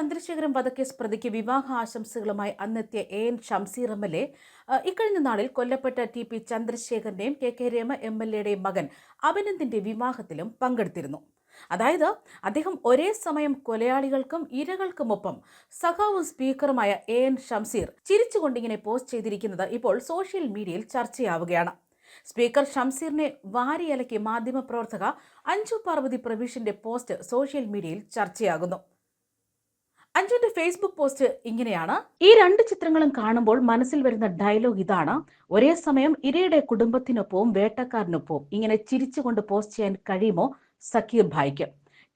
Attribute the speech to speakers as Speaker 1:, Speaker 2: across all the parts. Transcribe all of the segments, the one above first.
Speaker 1: ചന്ദ്രശേഖരൻ വധക്കേസ് പ്രതിക്ക് വിവാഹ ആശംസകളുമായി അന്നെത്തിയ A N Shamseer M L A ഇക്കഴിഞ്ഞ നാളിൽ കൊല്ലപ്പെട്ട T P ചന്ദ്രശേഖരന്റെയും K K Rama M L എയുടെയും മകൻ അഭിനന്ദിന്റെ വിവാഹത്തിലും പങ്കെടുത്തിരുന്നു. അതായത് അദ്ദേഹം ഒരേ സമയം കൊലയാളികൾക്കും ഇരകൾക്കുമൊപ്പം സഖാവും സ്പീക്കറുമായ എ എൻ ഷംസീർ ചിരിച്ചുകൊണ്ടിങ്ങനെ പോസ്റ്റ് ചെയ്തിരിക്കുന്നത് ഇപ്പോൾ സോഷ്യൽ മീഡിയയിൽ ചർച്ചയാവുകയാണ്. സ്പീക്കർ ഷംസീറിനെ വാരിയലക്കി മാധ്യമപ്രവർത്തക അഞ്ജു പാർവതി പ്രവീഷിന്റെ പോസ്റ്റ് സോഷ്യൽ മീഡിയയിൽ ചർച്ചയാകുന്നു. അഞ്ജുവിന്റെ ഫേസ്ബുക്ക് പോസ്റ്റ് ഇങ്ങനെയാണ്. ഈ രണ്ട് ചിത്രങ്ങളും കാണുമ്പോൾ മനസ്സിൽ വരുന്ന ഡയലോഗ് ഇതാണ്. ഒരേ സമയം ഇരയുടെ കുടുംബത്തിനൊപ്പവും വേട്ടക്കാരനൊപ്പവും ഇങ്ങനെ ചിരിച്ചുകൊണ്ട് പോസ്റ്റ് ചെയ്യാൻ കഴിയുമോ? സക്കീർ ഭായിക്ക്.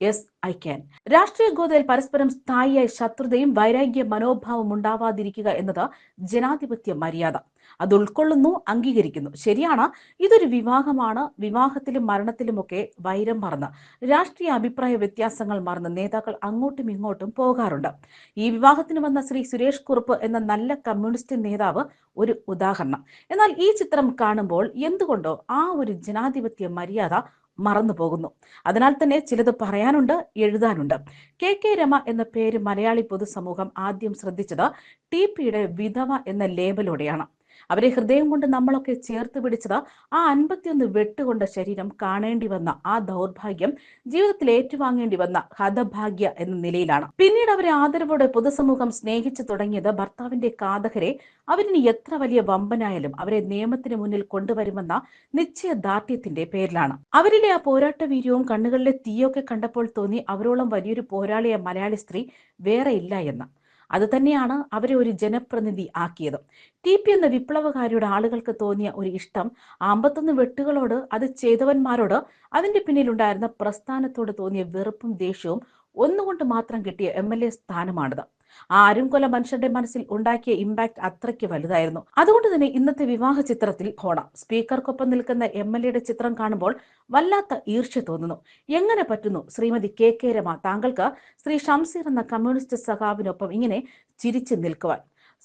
Speaker 1: Yes I can. രാഷ്ട്രീയ ഗോതയിൽ പരസ്പരം സ്ഥായിയായി ശത്രുതയും വൈരാഗ്യ മനോഭാവം ഉണ്ടാവാതിരിക്കുക എന്നത് ജനാധിപത്യ മര്യാദ. അത് ഉൾക്കൊള്ളുന്നു അംഗീകരിക്കുന്നു. ശരിയാണ് ഇതൊരു വിവാഹമാണ്. വിവാഹത്തിലും മരണത്തിലുമൊക്കെ വൈരം മറന്ന്. രാഷ്ട്രീയ അഭിപ്രായ വ്യത്യാസങ്ങൾ മറന്ന് നേതാക്കൾ അങ്ങോട്ടും ഇങ്ങോട്ടും പോകാറുണ്ട്. ഈ വിവാഹത്തിന് വന്ന ശ്രീ സുരേഷ് കുറുപ്പ് എന്ന നല്ല കമ്മ്യൂണിസ്റ്റ് നേതാവ് ഒരു ഉദാഹരണം. എന്നാൽ ഈ ചിത്രം കാണുമ്പോൾ എന്തുകൊണ്ടോ ആ ഒരു ജനാധിപത്യ മര്യാദ മറന്നു പോകുന്നു. അതിനാൽ തന്നെ ചിലത് പറയാനുണ്ട് എഴുതാനുണ്ട്. കെ കെ രമ എന്ന പേര് മലയാളി പൊതുസമൂഹം ആദ്യം ശ്രദ്ധിച്ചത് ടി പിയുടെ വിധവ എന്ന ലേബലോടെയാണ് അവരെ ഹൃദയം കൊണ്ട് നമ്മളൊക്കെ ചേർത്ത് പിടിച്ചത് ആ അൻപത്തിയൊന്ന് വെട്ടുകൊണ്ട ശരീരം കാണേണ്ടി വന്ന ആ ദൗർഭാഗ്യം ജീവിതത്തിൽ ഏറ്റുവാങ്ങേണ്ടി വന്ന ഹതഭാഗ്യ എന്ന നിലയിലാണ്. പിന്നീട് അവരെ ആദരവോടെ പൊതുസമൂഹം സ്നേഹിച്ചു തുടങ്ങിയത് ഭർത്താവിന്റെ കാതകരെ. അവരിന് എത്ര വലിയ വമ്പനായാലും അവരെ നിയമത്തിന് മുന്നിൽ കൊണ്ടുവരുമെന്ന നിശ്ചയ നിശ്ചയദാർഢ്യത്തിന്റെ പേരിലാണ്. അവരിലെ ആ പോരാട്ട വീര്യവും കണ്ണുകളിലെ തീയൊക്കെ കണ്ടപ്പോൾ തോന്നി അവരോളം വലിയൊരു പോരാളിയ മലയാളി സ്ത്രീ വേറെ ഇല്ല എന്ന്. അത് തന്നെയാണ് അവരെ ഒരു ജനപ്രതിനിധി ആക്കിയത്. ടി പി എന്ന വിപ്ലവകാരിയുടെ ആളുകൾക്ക് തോന്നിയ ഒരു ഇഷ്ടം അമ്പത്തൊന്ന് വെട്ടുകളോട് അത് ചെയ്തവന്മാരോട് അതിന്റെ പിന്നിലുണ്ടായിരുന്ന പ്രസ്ഥാനത്തോട് തോന്നിയ വെറുപ്പും ദേഷ്യവും ഒന്നുകൊണ്ട് മാത്രം കിട്ടിയ എം എൽ എ സ്ഥാനമാണിത്. ആ അരുംകൊല മനുഷ്യന്റെ മനസ്സിൽ ഉണ്ടാക്കിയ ഇമ്പാക്ട് അത്രയ്ക്ക് വലുതായിരുന്നു. അതുകൊണ്ട് തന്നെ ഇന്നത്തെ വിവാഹ ചിത്രത്തിൽ ഹോണ സ്പീക്കർക്കൊപ്പം നിൽക്കുന്ന എം എൽ എയുടെ ചിത്രം കാണുമ്പോൾ വല്ലാത്ത ഈർഷ്യ തോന്നുന്നു. എങ്ങനെ പറ്റുന്നു? ശ്രീമതി കെ കെ രമ താങ്കൾക്ക് ശ്രീ ഷംസീർ എന്ന കമ്മ്യൂണിസ്റ്റ് സഖാവിനൊപ്പം ഇങ്ങനെ ചിരിച്ചു നിൽക്കുവാൻ.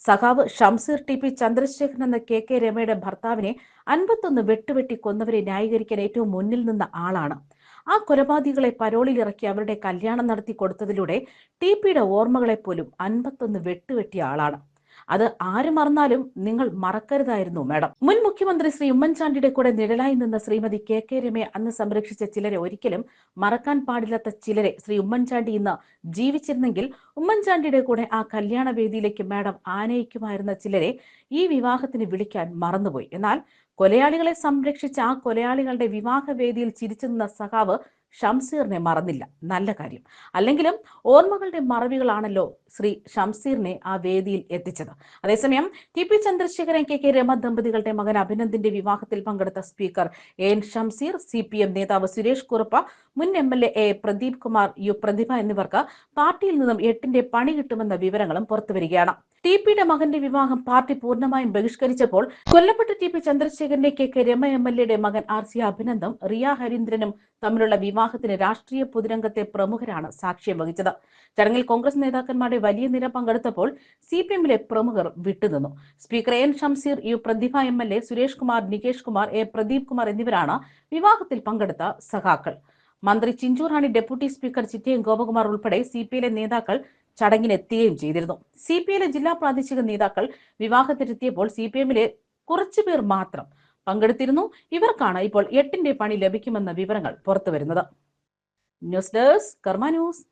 Speaker 1: സഖാവ് ഷംസീർ ടി പി ചന്ദ്രശേഖരൻ എന്ന കെ കെ രമയുടെ ഭർത്താവിനെ അൻപത്തൊന്ന് വെട്ടുവെട്ടി കൊന്നവരെ ന്യായീകരിക്കാൻ ഏറ്റവും മുന്നിൽ നിന്ന ആളാണ്. ആ കൊലപാതകികളെ പരോളിൽ ഇറക്കി അവരുടെ കല്യാണം നടത്തി കൊടുത്തതിലൂടെ ടി പിയുടെ ഓർമ്മകളെ പോലും അൻപത്തൊന്ന് വെട്ടുവെട്ടിയ ആളാണ്. അത് ആര് മറന്നാലും നിങ്ങൾ മറക്കരുതായിരുന്നു മാഡം. മുൻ മുഖ്യമന്ത്രി ശ്രീ ഉമ്മൻചാണ്ടിയുടെ കൂടെ നിഴലായി നിന്ന ശ്രീമതി കെ കെ രമയെ അന്ന് സംരക്ഷിച്ച ചിലരെ ഒരിക്കലും മറക്കാൻ പാടില്ലാത്ത ചിലരെ ശ്രീ ഉമ്മൻചാണ്ടി ഇന്ന് ജീവിച്ചിരുന്നെങ്കിൽ ഉമ്മൻചാണ്ടിയുടെ കൂടെ ആ കല്യാണ വേദിയിലേക്ക് മാഡം ആനയിക്കുമായിരുന്ന ചിലരെ ഈ വിവാഹത്തിന് വിളിക്കാൻ മറന്നുപോയി. എന്നാൽ കൊലയാളികളെ സംരക്ഷിച്ച ആ കൊലയാളികളുടെ വിവാഹ വേദിയിൽ ചിരിച്ചു നിന്ന സഖാവ് ഷംസീറിനെ മറന്നില്ല. നല്ല കാര്യം. അല്ലെങ്കിലും ഓർമ്മകളുടെ മറവികളാണല്ലോ ശ്രീ ഷംസീറിനെ ആ വേദിയിൽ എത്തിച്ചത്. അതേസമയം T P Chandrasekharan K K Rama ദമ്പതികളുടെ മകൻ അഭിനന്ദിന്റെ വിവാഹത്തിൽ പങ്കെടുത്ത speaker N Shamseer C P M നേതാവ് സുരേഷ് കുറുപ്പ് മുൻ M L A Pradeep Kumar U Prathibha എന്നിവർക്ക് പാർട്ടിയിൽ നിന്നും എട്ടിന്റെ പണി കിട്ടുമെന്ന വിവരങ്ങളും പുറത്തുവരികയാണ് ടി പിയുടെ മകന്റെ വിവാഹം പാർട്ടി പൂർണമായും ബഹിഷ്കരിച്ചപ്പോൾ കൊല്ലപ്പെട്ട ടി പി ചന്ദ്രശേഖരന്റെ K K Rama M L എയുടെ മകൻ ആർ സി അഭിനന്ദും റിയ ഹരീന്ദ്രനും തമ്മിലുള്ള വിവാഹത്തിന് രാഷ്ട്രീയ പൊതുരംഗത്തെ പ്രമുഖരാണ് സാക്ഷ്യം വഹിച്ചത്. ചടങ്ങിൽ കോൺഗ്രസ് നേതാക്കന്മാരുടെ വലിയ നിര പങ്കെടുത്തപ്പോൾ സി പി എമ്മിലെ പ്രമുഖർ വിട്ടുനിന്നു. Speaker N Shamseer U Prathibha M L A Suresh Kumar Nikesh Kumar A Pradeep Kumar എന്നിവരാണ് വിവാഹത്തിൽ പങ്കെടുത്ത സഖാക്കൾ. മന്ത്രി ചിഞ്ചൂറാണി ഡെപ്യൂട്ടി സ്പീക്കർ ചിറ്റയം ഗോപകുമാർ ഉൾപ്പെടെ സി പി ഐയിലെ നേതാക്കൾ ചടങ്ങിനെത്തുകയും ചെയ്തിരുന്നു. സി പി ഐയിലെ ജില്ലാ പ്രാദേശിക നേതാക്കൾ വിവാഹത്തിനെത്തിയപ്പോൾ സി പി എമ്മിലെ കുറച്ചുപേർ മാത്രം പങ്കെടുത്തിരുന്നു. ഇവർക്കാണ് ഇപ്പോൾ എട്ടിന്റെ പണി ലഭിക്കുമെന്ന വിവരങ്ങൾ പുറത്തുവരുന്നത്. News desk Karma news.